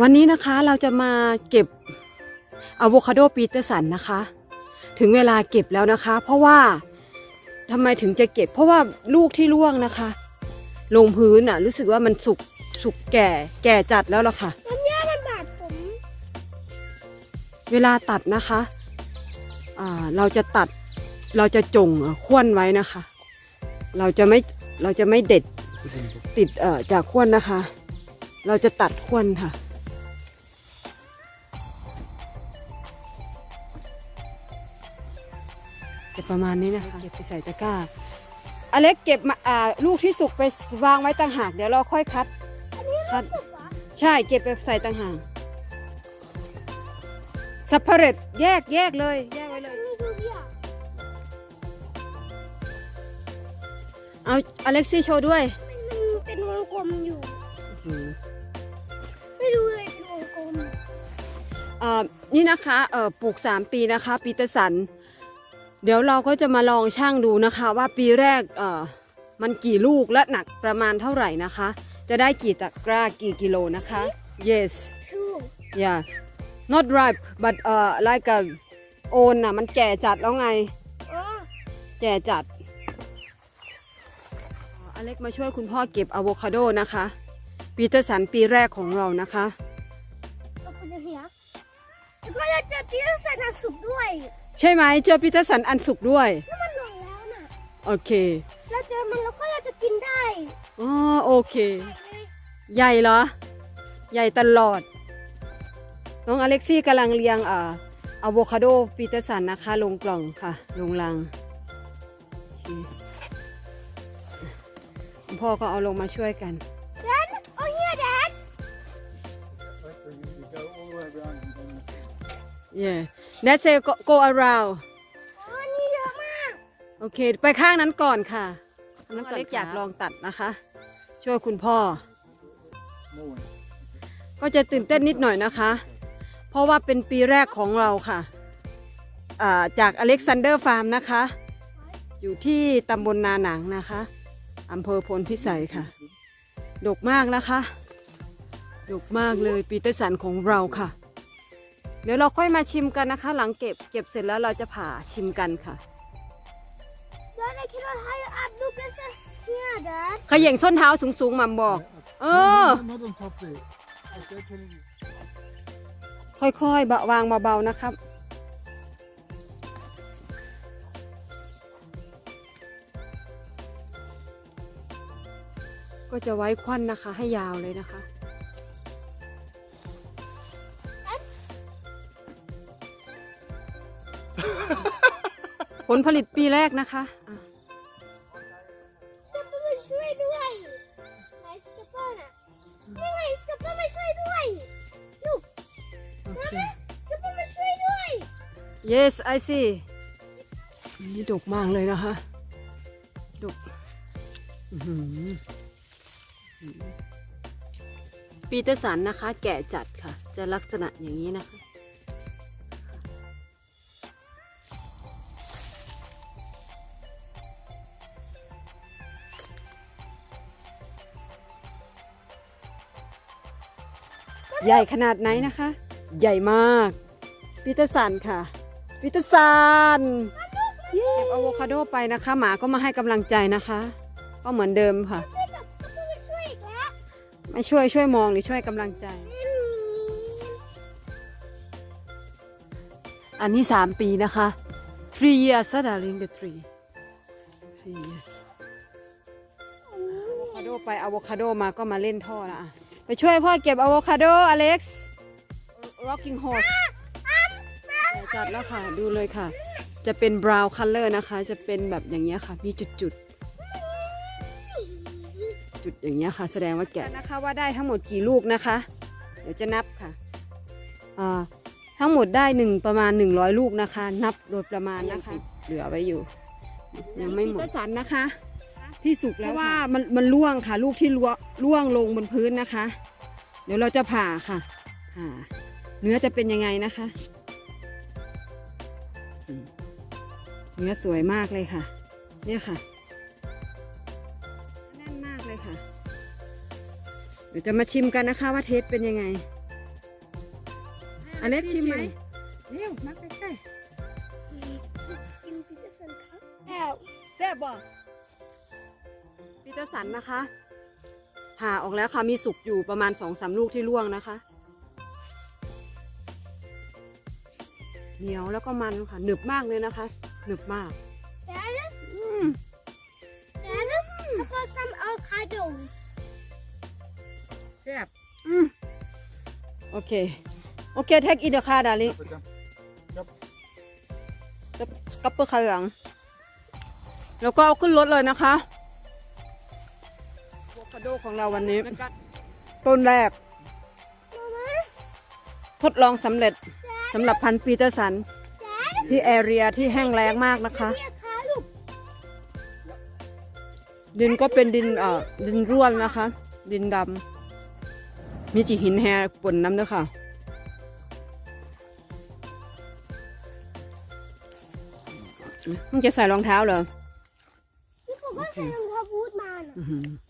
วันนี้นะคะเราจะมาเก็บอะโวคาโดปีเตอร์สันนะคะ ถึงเวลาเก็บแล้วนะคะ เพราะว่าทำไมถึงจะเก็บ เพราะว่าลูกที่ร่วงนะคะ ลงพื้นอะ รู้สึกว่ามันสุกสุกแก่ แก่จัดแล้วล่ะค่ะน้ำยามันบาดผม เวลาตัดนะคะอ่าเราจะตัดเราจะจงอะข้วนไว้นะคะ เราจะไม่เราจะไม่เด็ดติดเอ่อจากข้วนนะคะ เราจะตัดข้วนค่ะ จะประมาณนี้นะคะเก็บไปใส่ตะกร้าอเล็กเก็บมาอ่าลูกที่สุกไปวางไว้ต่างหากเดี๋ยวเราค่อยคัดคัดสุกเหรอใช่เก็บไปใส่ต่างหากสับเพร็ดแยกแยกเลยแยกไว้เลยนี่ดูเนี่ยเอาอเล็กซี่โชว์ด้วยมันเป็นวงกลมอยู่ ไม่รู้เลยเป็นวงกลมเอ่อนี่นะคะเอ่อปลูก 3 ปีนะคะปีเตอร์สัน เดี๋ยวเราก็จะมาลองช่างดูนะคะ ว่าปีแรกเอ่อมันกี่ลูกและหนักประมาณเท่าไหร่นะคะ จะได้กี่ตะกร้ากี่กิโลนะคะ yes two yeah not ripe but uh like a own น่ะมันแก่จัดแล้วไงอ๋อแก่จัดอเล็กมาช่วยคุณพ่อเก็บอะโวคาโดนะคะ ปีเตอร์สันปีแรกของเรานะคะ แล้วก็จะเจอที่ใส่น้ำสุกด้วยใช่ไหมเจอปีเตอร์สันอันสุกด้วย แล้วมันหล่นแล้วน่ะ โอเคแล้วเจอมันแล้วก็จะกินได้อ๋อโอเค ใหญ่เหรอ ใหญ่ตลอด น้องอเล็กซี่กำลังเรียงอ่าอะโวคาโดปีเตอร์สันนะคะ ลงกล่องค่ะ ลงลังโอเคคุณพ่อก็เอาลงมาช่วยกัน yeah that's it go, go around อ๋อนี่เยอะมาก โอเค ไปข้างนั้นก่อนค่ะน้องอเล็กอยากลองตัดนะคะ ช่วยคุณพ่อ more one. ก็จะตื่นเต้นนิดหน่อยนะคะ เพราะว่าเป็นปีแรกของเราค่ะอ่าจากอเล็กซานเดอร์ฟาร์มนะคะ อยู่ที่ตำบลนาหนังนะคะอำเภอพลพิสัยค่ะ ดกมากนะคะ ดกมากเลยปีเตอร์สันของเราค่ะเดี๋ยวเราค่อยมาชิมกันนะคะ หลังเก็บเก็บเสร็จแล้วเราจะผ่าชิมกันค่ะแดด I cannot hire up look at this here dad ขย่งส้นเท้าสูงๆหมัมบอก เออ No, not on top there. Like they're telling you. ค่อยๆบะวางเบาๆนะครับ ก็จะไว้ควันนะคะ ให้ยาวเลยนะคะ ผลผลิตปีแรกนะคะอะสกัปเปอร์มาช่วยด้วยไหนสกัปเปอร์น่ะนี่ไงสกัปเปอร์มาช่วยด้วยลูกโอเค สกัปเปอร์มาช่วยด้วย yes I see นี่ดกมากเลยนะคะดกอื้อหือปีเตอร์สันนะคะ แก่จัดค่ะ จะลักษณะอย่างนี้นะคะ ใหญ่ขนาดไหนนะคะ ใหญ่มากปีเตอร์สันค่ะปีเตอร์สันเก็บอะโวคาโดไปนะคะ หมาก็มาให้กำลังใจนะคะ ก็เหมือนเดิมค่ะช่วยกับสกัปเปอร์มาช่วยอีกแล้วไม่ช่วยช่วยมองหรือช่วยกำลังใจ อันนี้สามปีนะคะ three years darling the tree three years อะโวคาโดไปอะโวคาโดมาก็มาเล่นท่อละอะ ไปช่วยพ่อเก็บอะโวคาโดอเล็กซ์ rocking horse จัดแล้วค่ะ ดูเลยค่ะ จะเป็น brown color นะคะ จะเป็นแบบอย่างเงี้ยค่ะ มีจุดจุดๆจุดอย่างเงี้ยค่ะ แสดงว่าแก่นะคะว่าได้ทั้งหมดกี่ลูกนะคะ เดี๋ยวจะนับค่ะอ่าทั้งหมดได้หนึ่งประมาณ 100 ลูกนะคะ นับโดยประมาณนะคะ เหลือไว้อยู่ ยังไม่หมดสันนะคะ ที่สุกแล้วว่ามันมันร่วงค่ะ ลูกที่ร่วงร่วงลงบนพื้นนะคะ เดี๋ยวเราจะผ่าค่ะผ่าเนื้อจะเป็นยังไงนะคะอืมเนื้อสวยมากเลยค่ะ เนี่ยค่ะแน่นมากเลยค่ะ เดี๋ยวจะมาชิมกันนะคะว่าเทสเป็นยังไงอันนี้ชิมไหมเร็วมาใกล้กินพิซซ่าครับแอ้วแซ่บบ่ ปีเตอร์สันนะคะผ่าออกแล้วค่ะมีสุกอยู่ประมาณสองสามลูกที่ร่วงนะคะ เหนียวแล้วก็มันค่ะหนึบมากเลยนะคะ หนึบมาก Dad, อืม Dad, how about some avocados? ๆแซ่บอืมโอเค โอเคเทคอีเดอร์ค่ะดาริ Put them. กับเปอร์ข้างหลัง แล้วก็เอาขึ้นรถเลยนะคะอะโว คาโดของเราวันนี้ ต้นแรก ทดลองสำเร็จสำหรับพันธุ์ปีเตอร์สัน ที่แอเรียที่แห้งแล้งมากนะคะ ดินก็เป็นดินเอ่อดินร่วนนะคะ ดินดำมีจีหินแฮป่นน้ำด้วยค่ะมึงจะใส่รองเท้าเหรอพี่บอกว่าใส่รองเท้าบูทมาน่ะ